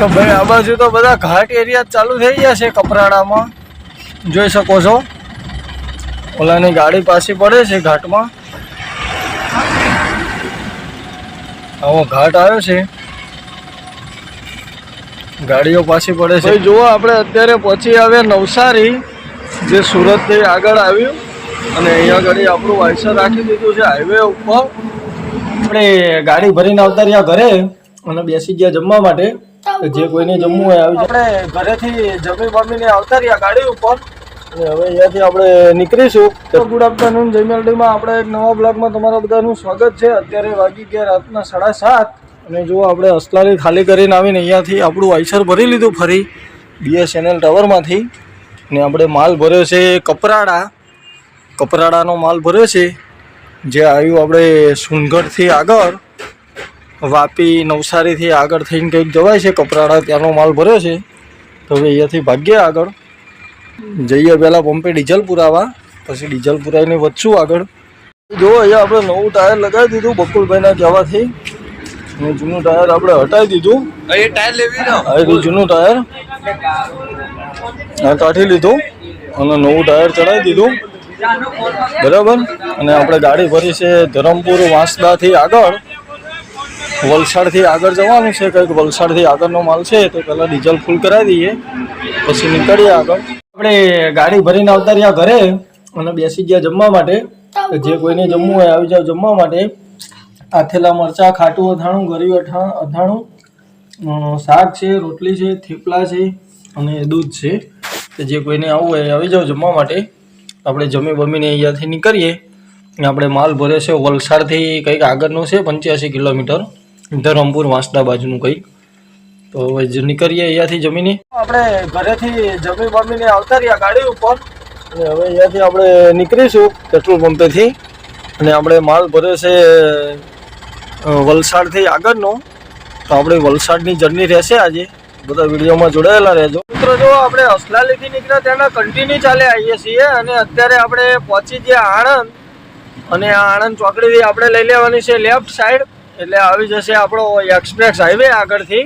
તો ભાઈ આ બાજુ તો બધા ઘાટ એરિયા ચાલુ થઈ ગયા છે કપરાડામાં. જોઈ શકો છો. ઓલાની ગાડી પાછી પડે છે ઘાટમાં. આવો ઘાટ આવ્યો છે. ગાડીઓ પાછી પડે છે. જુઓ આપણે અત્યારે પહોંચી આવ્યા નવસારી જે સુરતથી આગળ આવ્યું. અને અહીંયા ઘડી આપણું વાયસર રાખી દીધું છે હાઈવે ઉપર. આપણે ગાડી ભરીને આવતા રહ્યા ઘરે અને બેસી ગયા જમવા માટે. જે કોઈને જમવું હોય આવી આપણે ઘરેથી જમી બમીને આવતા રહ્યા ગાડી ઉપર. અને હવે અહીંયાથી આપણે નીકળીશું. તો ગુડ આફ્ટરનૂન જયમેલડીમાં આપણે એક નવા બ્લોગમાં તમારા બધાનું સ્વાગત છે. અત્યારે વાગી ગયા રાતના સાડા સાત. અને જો આપણે અસલાલી ખાલી કરીને આવીને અહીંયાથી આપણું આઈસર ભરી લીધું ફરી બીએસએનએલ ટાવરમાંથી ને આપણે માલ ભર્યો છે કપરાડા. કપરાડાનો માલ ભર્યો છે. જે આવ્યું આપણે સુનગઢથી આગળ. વાપી નવસારીથી આગળ થઈને કંઈક જવાય છે કપરાડા ત્યાંનો માલ ભર્યો છે તો હવે અહીંયાથી ભાગ્યે આગળ. જઈએ પહેલાં પંપે ડીઝલ પુરાવા પછી ડીઝલ પુરાવીને વધશું આગળ. જો અહીંયા આપણે નવું ટાયર લગાવી દીધું બકુલભાઈના કહેવાથી અને જૂનું ટાયર આપણે હટાવી દીધું. એ ટાયર લેવી જૂનું ટાયર. કાઢી લીધું અને નવું ટાયર ચડાવી દીધું. બરાબર? અને આપણે ગાડી ભરી છે ધરમપુર વાંસદાથી આગળ. વલસાડથી આગળ જવાનું છે, કંઈક વલસાડથી આગળનો માલ છે, તો પહેલાં ડીઝલ ફૂલ કરાવી દઈએ, પછી નીકળીએ આગળ. આપણે ગાડી ભરીને આવતા રહ્યા ઘરે અને બેસી ગયા જમવા માટે. જે કોઈને જમવું હોય આવી જાવ જમવા માટે. આથેલા મરચાં, ખાટું, અથાણું ગરી અથાણું શાક છે, રોટલી છે, થેપલા છે અને દૂધ છે. તો જે કોઈને આવવું હોય આવી જાવ જમવા માટે. આપણે જમી બમીને અહીંયાથી નીકળીએ. આપણે માલ ભરે છે વલસાડથી કંઈક આગળનું છે, પંચ્યાસી કિલોમીટર. ધરમપુર વાંસદા બાજુનું કંઈક. તો હવે નીકળીએ અહીંયાથી જમીને. આપણે ઘરેથી જમી બમીને આવતા રહ્યા ગાડી ઉપર. અને હવે અહીંયાથી આપણે નીકળીશું પેટ્રોલ પંપેથી. અને આપણે માલ ભરે છે વલસાડથી આગળનો. તો આપણે વલસાડની જર્ની રહેશે આજે. બધા વિડીયોમાં જોડાયેલા રહેજો. મિત્રો, જો આપણે અસલાલીથી નીકળ્યા ત્યાંના કન્ટિન્યુ ચાલે આવીએ છીએ. અને અત્યારે આપણે પહોંચી ગયા આણંદ. અને આ આણંદ ચોકડીથી આપણે લઈ લેવાની છે લેફ્ટ સાઈડ એટલે આવી જશે આપણો એક્સપ્રેસ હાઈવે આગળથી.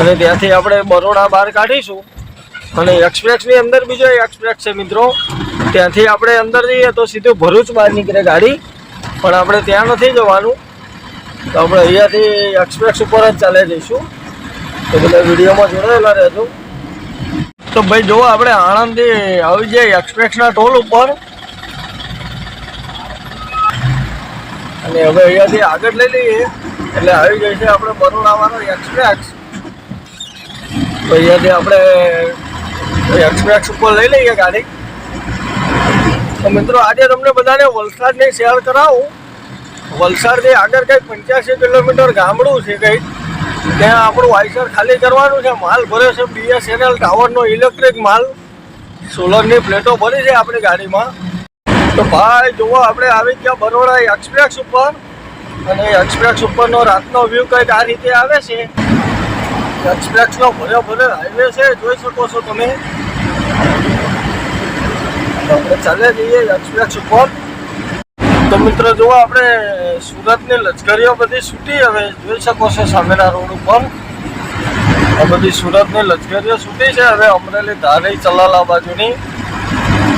અને ત્યાંથી આપણે બરોડા બહાર કાઢીશું. અને એક્સપ્રેસની અંદર બીજો એક્સપ્રેસ છે મિત્રો. ત્યાંથી આપણે અંદર જઈએ તો સીધું ભરૂચ બહાર નીકળે ગાડી. પણ આપણે ત્યાં નથી જવાનું. તો આપણે અહીંયાથી એક્સપ્રેસ ઉપર જ ચાલે જઈશું. તો બધા વિડીયોમાં જોડાયેલા રહેજો. તો ભાઈ જુઓ આપણે આણંદથી આવી જઈએ એક્સપ્રેસના ટોલ ઉપર અને હવે અહીંયાથી આગળ લઈ લઈએ. એટલે આવી ગઈ છે આપણે બરોડાવાનો એક્સપ્રેસ તો અહીંયાથી આપણે એક્સપ્રેસ ઉપર લઈ લઈએ ગાડી. તો મિત્રો, આજે તમને બધાને વલસાડની શેર કરાવું. વલસાડથી આગળ કંઈક પંચ્યાસી કિલોમીટર ગામડું છે કંઈક. ત્યાં આપણું વાયસર ખાલી કરવાનું છે. માલ ભર્યો છે. બીએસએનએલ ટાવરનો ઇલેક્ટ્રિક માલ. સોલરની પ્લેટો ભરી છે આપણી ગાડીમાં. તો ભાઈ, જુઓ, આપણે આવી ગયા બરોડા એક્સપ્રેસ ઉપર. અને એક્સપ્રેસ ઉપરનો રાતનો વ્યૂ કંઈક આ રીતે આવે છે. એક્સપ્રેસનો ભર્યો ભર્યો હાઈવે છે, જોઈ શકો છો તમે. આપણે ચાલે જઈએ એક્સપ્રેસ ઉપર. તો મિત્રો, જુઓ, આપણે સુરતની લશ્કરીઓ બધી છૂટી હવે. જોઈ શકો છો સામેના રોડ ઉપર. આ બધી સુરતની લશ્કરીઓ છૂટી છે. હવે અમરેલી ધારી ચલાલા બાજુની.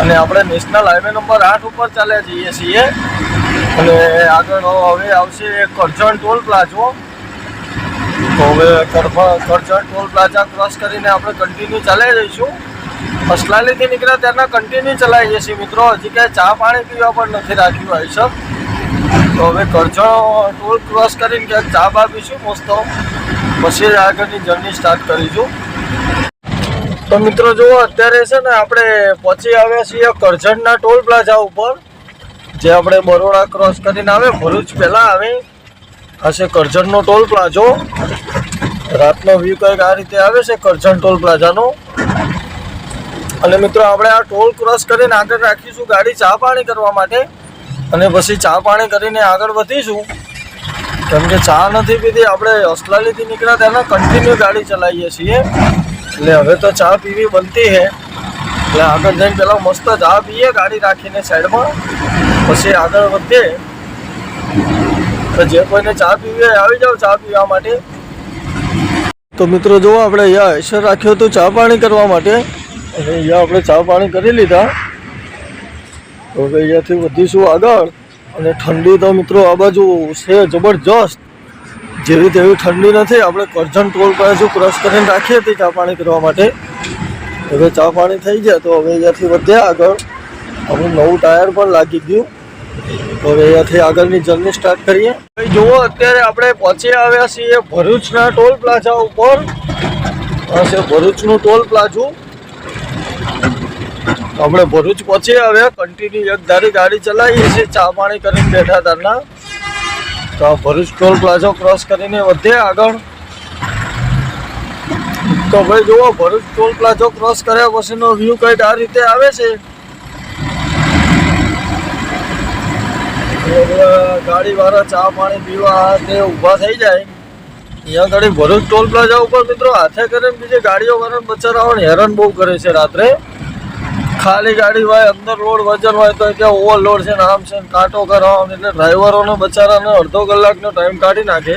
અને આપણે નેશનલ હાઈવે નંબર આઠ ઉપર ચાલ્યા જઈએ છીએ. અને આગળ હવે આવશે કરજણ ટોલ પ્લાઝો. તો હવે કરજણ ટોલ પ્લાઝા ક્રોસ કરીને આપણે કન્ટિન્યુ ચાલ્યા જઈશું. અસલાલીથી નીકળ્યા ત્યારના કન્ટિન્યુ ચલાવીએ છીએ મિત્રો. હજી ક્યાંય ચા પાણી પીવા પણ નથી રાખ્યું હોય સર તો હવે કરજણ ટોલ ક્રોસ કરીને ક્યાંક ચા બાપીશું મસ્ત. પછી આગળની જર્ની સ્ટાર્ટ કરીશું. તો મિત્રો જુઓ, અત્યારે છે ને આપણે પહોંચી આવ્યા છીએ કરજણના ટોલ પ્લાઝા ઉપર, જે આપણે બરોડા ક્રોસ કરીને આવે, ભરૂચ પહેલાં આવે. હશે કરજણનો ટોલ પ્લાઝો. રાતનો વ્યૂ કંઈક આ રીતે આવે છે કરજણ ટોલ પ્લાઝાનો. અને મિત્રો, આપણે આ ટોલ ક્રોસ કરીને આગળ રાખીશું ગાડી ચા પાણી કરવા માટે. અને પછી ચા પાણી કરીને આગળ વધીશું. કેમ કે ચા નથી પીધી, આપણે અસલાલીથી નીકળ્યા તેના કન્ટિન્યુ ગાડી ચલાવીએ છીએ. એટલે હવે તો ચા પીવી બનતી છે એટલે આગળ જઈને પેલા મસ્ત ચા પીએ, ગાડી રાખીને સાઈડમાં. પછી આગળ વધીએ. તો જે કોઈને ચા પીવી આવી જાઓ ચા પીવા માટે. તો મિત્રો જુઓ, આપણે અહીંયા આઈસર રાખ્યો હતો ચા પાણી કરવા માટે. અને અહીંયા આપણે ચા પાણી કરી લીધા. તો અહીંયાથી વધીશું આગળ. અને ઠંડી તો મિત્રો આ બાજુ છે જબરજસ્ત. જેવી તેવી ઠંડી નથી, આપણે કરજણ ટોલ બાજુ ક્રોસ કરીને રાખીએ હતી ચા પાણી કરવા માટે. હવે ચા પાણી થઈ જાય તો હવે અહીંયાથી વધ્યા આગળ. આપણું નવું ટાયર પણ લાગી ગયું. તો હવે અહીંયાથી આગળની જર્ની સ્ટાર્ટ કરીએ. ભાઈ, જુઓ, અત્યારે આપણે પહોંચી આવ્યા છીએ ભરૂચના ટોલ પ્લાઝા ઉપર. છે ભરૂચનું ટોલ પ્લાઝું. આપણે ભરૂચ પહોંચી આવ્યા કન્ટિન્યુ એક ધારી ગાડી ચલાવીએ છીએ, ચા પાણી કરીને બેઠા તારના. તો ભરૂચ ટોલ પ્લાઝો ક્રોસ કરીને વધે આગળ. તો ભાઈ જુઓ, ભરૂચ ટોલ પ્લાઝો ક્રોસ કર્યા પછીનો વ્યૂ કંઈક આ રીતે આવે છે. ગાડી વાળા ચા પાણી પીવા તે ઊભા થઈ જાય. અહીંયા ગાડી ભરૂચ ટોલ પ્લાઝા ઉપર મિત્રો હાથે કરીને બીજી ગાડીઓ વાળા બચારાઓને હેરાન બહુ કરે છે રાત્રે. ખાલી ગાડી હોય, અંદર રોડ વજન હોય તો કે ઓવરલોડ છે ને આમ છે ને કાંટો કરાવવાનો એટલે ડ્રાઈવરોને બચારાને અડધો કલાકનો ટાઈમ કાઢી નાખે.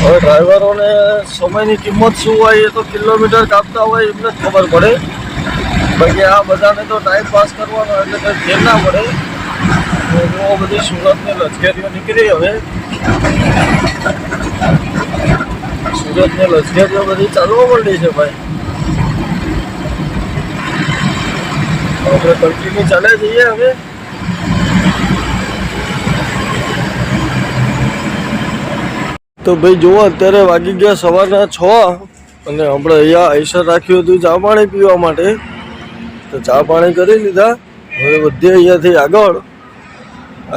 હવે ડ્રાઈવરોને સમયની કિંમત શું હોય એ તો કિલોમીટર કાપતા હોય એમને જ ખબર પડે. બાકી આ બધાને તો ટાઈમ પાસ કરવાનો એટલે કંઈ ફેર ના પડે. બહુ બધી સુરતની લશ્કરીઓ નીકળી હવે. સુરતની લશ્કરીઓ બધી ચાલવા માંડી છે ભાઈ. આપણે કન્ટિન્યુ ચાલે જઈએ હવે. તો ભાઈ જુઓ, અત્યારે વાગી ગયા સવારના છ અને આપણે અહીંયા આઈસર રાખ્યું હતું ચા પાણી પીવા માટે. તો ચા પાણી કરી લીધા. હવે બધે અહીંયાથી આગળ,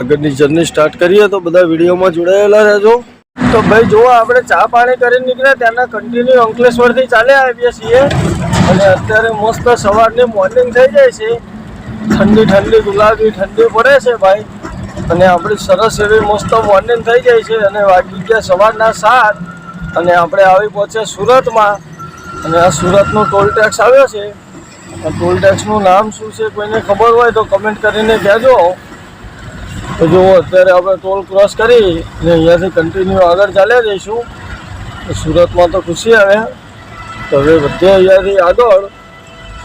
આગળની જર્ની સ્ટાર્ટ કરીએ તો બધા વિડીયોમાં જોડાયેલા રહેજો. તો ભાઈ જુઓ, આપણે ચા પાણી કરીને નીકળ્યા ત્યાંના કન્ટિન્યુ અંકલેશ્વરથી ચાલ્યા આવીએ છીએ. અને અત્યારે મસ્ત સવારની મોર્નિંગ થઈ જાય છે. ઠંડી ઠંડી, ગુલાબી, ઠંડી પડે છે ભાઈ. અને આપણી સરસ એવી મસ્ત મોર્નિંગ થઈ જાય છે. અને વાગી ગયા સવારના સાત. અને આપણે આવી પહોંચ્યા સુરતમાં. અને આ સુરતનો ટોલ ટેક્સ આવ્યો છે. ટોલ ટેક્સનું નામ શું છે કોઈને ખબર હોય તો કમેન્ટ કરીને કહેજો. તો જુઓ અત્યારે આપણે ટોલ ક્રોસ કરી અને અહીંયાથી કન્ટિન્યુ આગળ ચાલ્યા જઈશું. સુરતમાં તો ખુશી આવે. તો હવે બધે અહીંયાથી આગળ.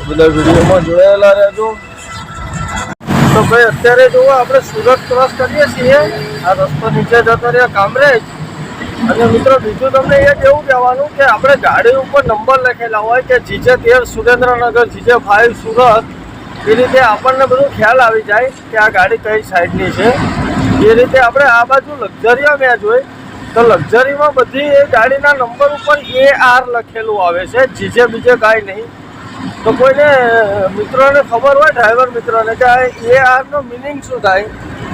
બધા વિડીયોમાં જોડાયેલા રહેજો. તો ભાઈ, અત્યારે જુઓ આપણે સુરત ક્રોસ કરીએ છીએ, આ રસ્તો નીચે જતો રહ્યા કામરેજ. અને મિત્રો, બીજું તમને એ એવું કહેવાનું કે આપણે ગાડી ઉપર નંબર લખેલા હોય કે જીજે તેર સુરેન્દ્રનગર, જીજે ફાઇવ સુરત. એ રીતે આપણને બધું ખ્યાલ આવી જાય કે આ ગાડી કઈ સાઈડની છે. એ રીતે આપણે આ બાજુ લક્ઝરીમાં મેં જોઈ. તો લક્ઝરીમાં બધી એ ગાડીના નંબર ઉપર એ આર લખેલું આવે છે. જીજે બીજે કાંઈ નહીં. તો કોઈને મિત્રોને ખબર હોય, ડ્રાઈવર મિત્રોને, કે આ એ આરનો મિનિંગ શું થાય?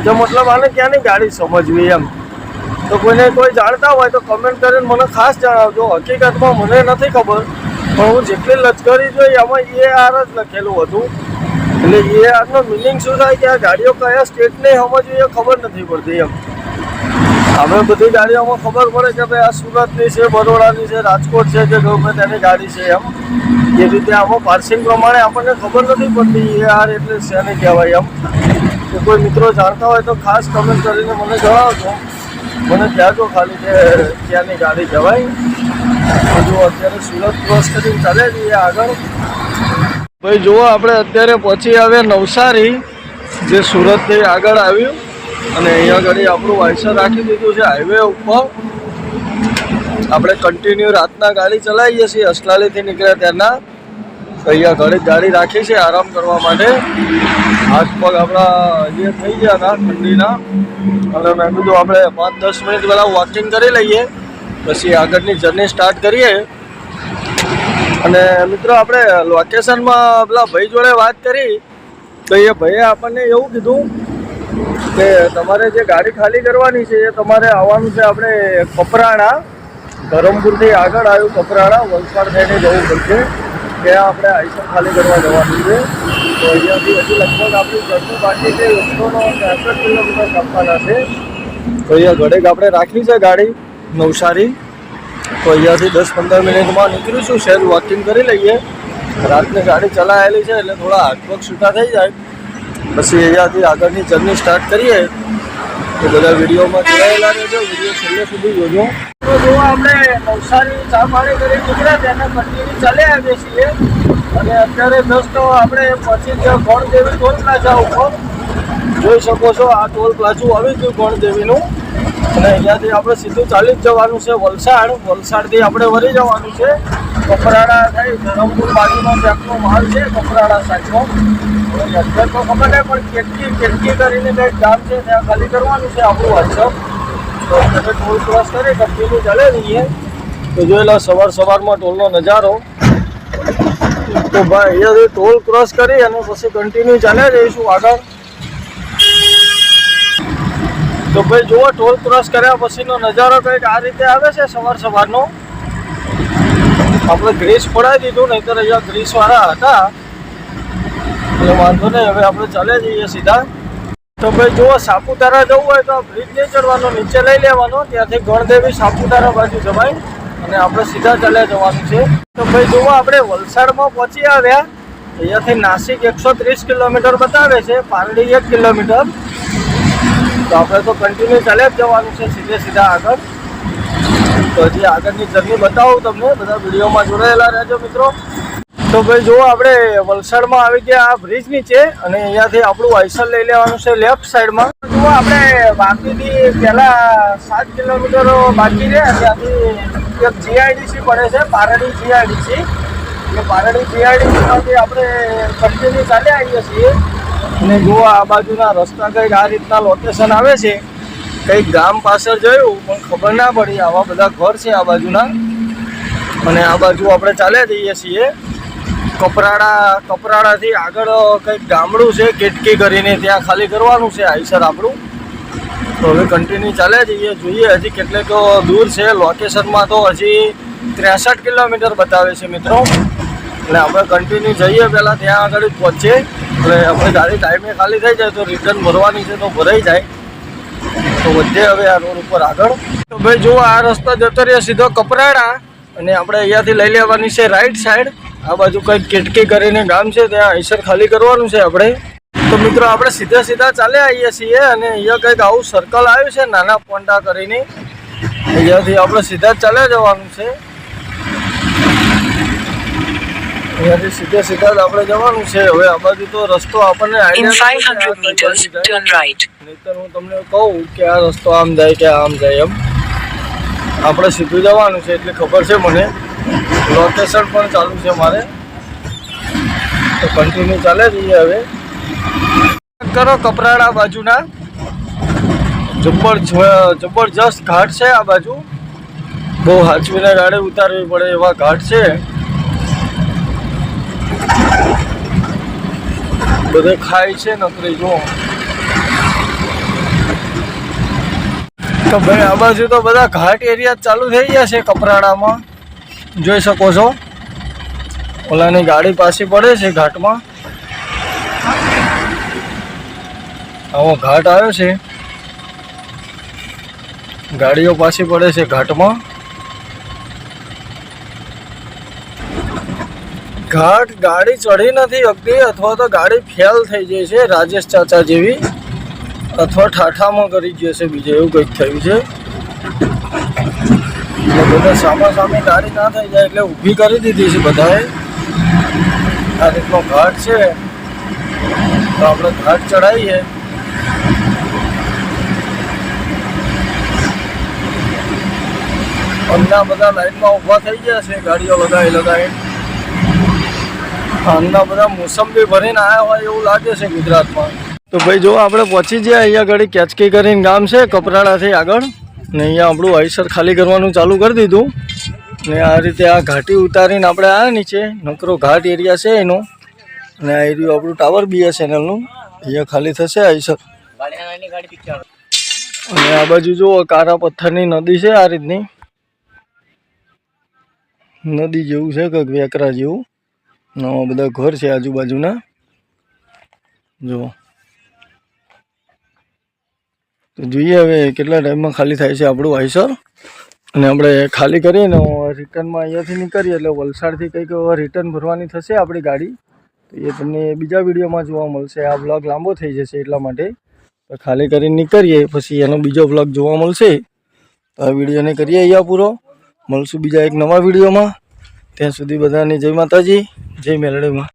તો મતલબ આને ક્યાંની ગાડી સમજવી એમ? તો કોઈને કોઈ જાણતા હોય તો કમેન્ટ કરીને મને ખાસ જણાવજો. હકીકતમાં મને નથી ખબર, પણ હું જેટલી લશ્કરી જોઈ એમાં એ આર જ લખેલું હતું. એટલે એ આનો મિનિંગ શું થાય કે આ ગાડીઓ કયા સ્ટેટને સમજવી એ ખબર નથી પડતી એમ. આપણે બધી ગાડીઓમાં ખબર પડે કે ભાઈ આ સુરતની છે, બરોડાની છે, રાજકોટ છે કે ગમે તેની ગાડી છે એમ. એ રીતે આમાં પાર્સિંગ પ્રમાણે આપણને ખબર નથી પડતી એ આર એટલે શેને કહેવાય એમ. કે કોઈ મિત્રો જાણતા હોય તો ખાસ કમેન્ટ કરીને મને જણાવજો. મને કહેજો ખાલી કે ક્યાંની ગાડી કહેવાય બધું અત્યારે સુરત ક્રોસ કરીને ચાલે જઈએ આગળ. ભાઈ, જુઓ આપણે અત્યારે પહોંચી આવ્યા નવસારી, જે સુરતથી આગળ આવ્યું. અને અહીંયા આગળ આપણું વાયસર રાખી દીધું છે હાઈવે ઉપર. આપણે કન્ટિન્યુ રાતના ગાડી ચલાવીએ છીએ, અસલાલીથી નીકળ્યા ત્યારના અહીંયા ઘડી ગાડી રાખી છે, આરામ કરવા માટે. હાથ પગ આપણા જે થઈ ગયા હતા, ઠંડીના. અને મેં કીધું આપણે પાંચ દસ મિનિટ પહેલાં વોકિંગ કરી લઈએ. પછી આગળની જર્ની સ્ટાર્ટ કરીએ. અને મિત્રો આપણે લોકેશનમાં પેલા ભાઈ જોડે વાત કરી, તો એ ભાઈએ આપણને એવું કીધું કે તમારે જે ગાડી ખાલી કરવાની છે એ તમારે આવવાનું છે આપણે કપરાણા, ધરમપુરથી આગળ આવ્યું કપરાણા, વલસાડ થઈને જવું પડશે ત્યાં આપણે આઈસર ખાલી કરવા જવાનું છે. તો અહીંયાથી હજી લગભગ આપણી ઘરનું બાકી છે, એકસોનો ત્રેસઠ કિલોમીટર કાપવાના છે. તો અહીંયા ઘડેક આપણે રાખી છે ગાડી નવસારી. તો અહીંયાથી દસ પંદર મિનિટમાં નીકળીશું શહેર વોકિંગ કરી લઈએ. રાતની ગાડી ચલાવેલી છે, એટલે થોડા હાથ પગ છૂટા થઈ જાય. પછી અહીંયાથી આગળની જર્ની સ્ટાર્ટ કરીએ. તો બધા વિડીયોમાં જોડાયેલા રહેજો, વીડિયો છેલ્લે સુધી જોજો. તો જો આપણે નવસારી ચા પાણી કરી નીકળ્યા તેને કન્ટિન્યુ ચાલે આવીએ છીએ. અને અત્યારે દોસ્તો, આપણે પછી જ ગણદેવી ના પ્લાઝા ઉપર. જોઈ શકો છો, આ ટોલ પ્લાઝું આવી ગયું ગણદેવીનું. અને અહીંયાથી આપણે સીધું ચાલી જ જવાનું છે વલસાડ. વલસાડથી આપણે વળી જવાનું છે. કપરાડા થઈ, ધરમપુર બાજુનો ટ્રેકનો માલ છે, કપરાડા સાઈડનો. અત્યારે તો ખબર નહીં, પણ કેટકી કેટકી કરીને કંઈક ગામ છે, ત્યાં ખાલી કરવાનું છે આપણું વોટ્સઅપ તો તમે ટોલ ક્રોસ કરી કન્ટિન્યુ ચાલે રહીએ તો જોઈ સવાર સવારમાં ટોલનો નજારો. તો ભાઈ, અહીંયાથી ટોલ ક્રોસ કરી અને પછી કન્ટિન્યુ ચાલે જઈશું આગળ. તો ભાઈ જુઓ, ટોલ ક્રોસ કર્યા પછીનો નજારો કંઈક આ રીતે આવે છે સવાર સવારનો? આપણે ગ્રીસ પડાવી દીધું, નહીંતર અહીંયા ગ્રીસવાળા હતા. એટલે વાંધો નહીં, હવે આપણે ચાલે જઈએ સીધા. તો ભાઈ જુઓ, સાપુતારા જવું હોય તો બ્રિજ નહીં ચડવાનો, નીચે લઈ લેવાનો. ત્યાંથી ગણદેવી સાપુતારા બાજુ જવાય. અને આપણે સીધા ચાલ્યા જવાનું છે. તો ભાઈ જુઓ, આપણે વલસાડમાં પહોંચી આવ્યા. અહીંયાથી નાસિક એકસો ત્રીસ કિલોમીટર બતાવે છે પારડી એક કિલોમીટર. તો આપણે તો કન્ટિન્યુ ચાલ્યા જ જવાનું છે, સીધે સીધા આગળ. તો હજી આગળની જર્ની બતાવું તમને, બધા વિડીયોમાં જોડાયેલા રહેજો મિત્રો. તો ભાઈ જુઓ, આપણે વલસાડમાં આવી ગયા આ બ્રિજ નીચે અને અહીંયાથી આપણું આઈસર લઈ લેવાનું છે લેફ્ટ સાઈડમાં જુઓ, આપણે બાકીથી પહેલાં સાત કિલોમીટર બાકી છે ત્યાંથી એક જીઆઈડીસી પડે છે, પારડી જીઆઈડીસી એટલે પારડી જીઆઈડીસીમાંથી આપણે કન્ટિન્યુ ચાલ્યા આવીએ છીએ. અને જુઓ આ બાજુના રસ્તા કંઈક આ રીતના લોકેશન આવે છે. કંઈક ગામ પાછળ જોયું, પણ ખબર ના પડી. આવા બધા ઘર છે આ બાજુના. અને આ બાજુ આપણે ચાલ્યા જઈએ છીએ. કપરાડા, કપરાડાથી આગળ કંઈક ગામડું છે કેટકી કરીને ત્યાં ખાલી કરવાનું છે આઈસર આપણું. તો હવે કન્ટિન્યુ ચાલ્યા જઈએ. જોઈએ હજી કેટલેક દૂર છે. લોકેશનમાં તો હજી ત્રેસઠ કિલોમીટર બતાવે છે મિત્રો. એટલે આપણે કન્ટિન્યુ જઈએ પહેલાં, ત્યાં આગળ જ પહોંચીએ. એટલે આપણે ગાડી ટાઈમે ખાલી થઈ જાય, તો રિટર્ન ભરવાની છે તો ભરાઈ જાય. તો વધે હવે આ રોડ ઉપર આગળ. તો ભાઈ જુઓ, આ રસ્તો જતો રહ્યો સીધો કપરાડા અને આપણે અહીંયાથી લઈ લેવાની છે રાઈટ સાઈડ આ બાજુ કંઈક કેટકી કરીને ગામ છે, ત્યાં અહીસર ખાલી કરવાનું છે આપણે. તો મિત્રો, આપણે સીધા સીધા ચાલ્યા આવીએ છીએ અને અહીંયા કંઈક આવું સર્કલ આવ્યું છે, નાના પોંડા કરીને. અહીંયાથી આપણે સીધા ચાલ્યા જવાનું છે. અહીંયાથી સીધે સીધા જ આપણે જવાનું છે. હવે આ બાજુ તો રસ્તો આપણને In idea નથી કે આ 500 કઈ meters, બાજુ જાય. turn right. નહીંતર હું તમને કહું કે આ રસ્તો આમ જાય કે આમ જાય એમ. આપણે સીધું જવાનું છે એટલે ખબર છે મને. લોકેશન પણ ચાલુ છે મારે. તો કન્ટિન્યુ ચાલે જઈએ હવે. કરો કપરાડા બાજુના. જબ્બર જબરજસ્ત ઘાટ છે આ બાજુ. બહુ હાચવીને ગાડી ઉતારવી પડે એવા ઘાટ છે. બધે ખાય છે નકરી જો. ભાઈ, આ બાજુ તો બધા ઘાટ એરિયા ચાલુ થઈ ગયા છે કપરાડામાં. જોઈ શકો છો. ઓલાની ગાડી પાછી પડે છે ઘાટમાં. આવો ઘાટ આવ્યો છે. ગાડીઓ પાછી પડે છે ઘાટમાં. ઘાટ ગાડી ચડી નથી શકતી અથવા તો ગાડી ફેલ થઈ જાય છે, રાજેશ ચાચા જેવી. અથવા ઠાઠામાં કરી ગયો છે બીજે, એવું કંઈક થયું છે. બધા સામા સામે ગાડી ના થઈ જાય એટલે ઊભી કરી દીધી છે બધાએ. આ રીતનો ઘાટ છે. તો આપણે ઘાટ ચડાવીએ અમના બધા લાઈનમાં ઊભા થઈ ગયા છે, ગાડીઓ લગાવી લગાવી. આમના બધા મોસંબી ભરીને આવ્યા હોય એવું લાગે છે ગુજરાતમાં. તો ભાઈ જો આપણે પહોંચી જઈએ અહીંયા ઘડી કેચકી કરીને ગામ છે, કપરાડાથી આગળ. ને અહીંયા આપણું આઈસર ખાલી કરવાનું ચાલુ કરી દીધું. ને આ રીતે આ ઘાટી ઉતારીને આપણે આવ્યા નીચે. નકરો ઘાટ એરિયા છે એનો. અને આ એરિયો આપણું ટાવર બીએસએનએલનું અહીંયા ખાલી થશે આઈસર. અને આ બાજુ જુઓ, કારા પથ્થરની નદી છે આ રીતની. નદી જેવું છે, કંઈક વેકરા જેવું. નવા બધા ઘર છે આજુબાજુના? જુઓ. તો જોઈએ હવે કેટલા ટાઈમમાં ખાલી થાય છે આપણું આઈસર. અને આપણે ખાલી કરીએ ને રિટર્નમાં અહીંયાથી નીકળીએ એટલે વલસાડથી કંઈક રિટર્ન ભરવાની થશે આપણી ગાડી. તો એ તમને બીજા વિડીયોમાં જોવા મળશે. આ બ્લોગ લાંબો થઈ જશે એટલા માટે. તો ખાલી કરીને નીકળીએ, પછી એનો બીજો બ્લોગ જોવા મળશે. તો આ વિડીયોને કરીએ અહીંયા પૂરો. મળશું બીજા એક નવા વિડીયોમાં. ત્યાં સુધી બધાને જય માતાજી. જય મેલડીમાં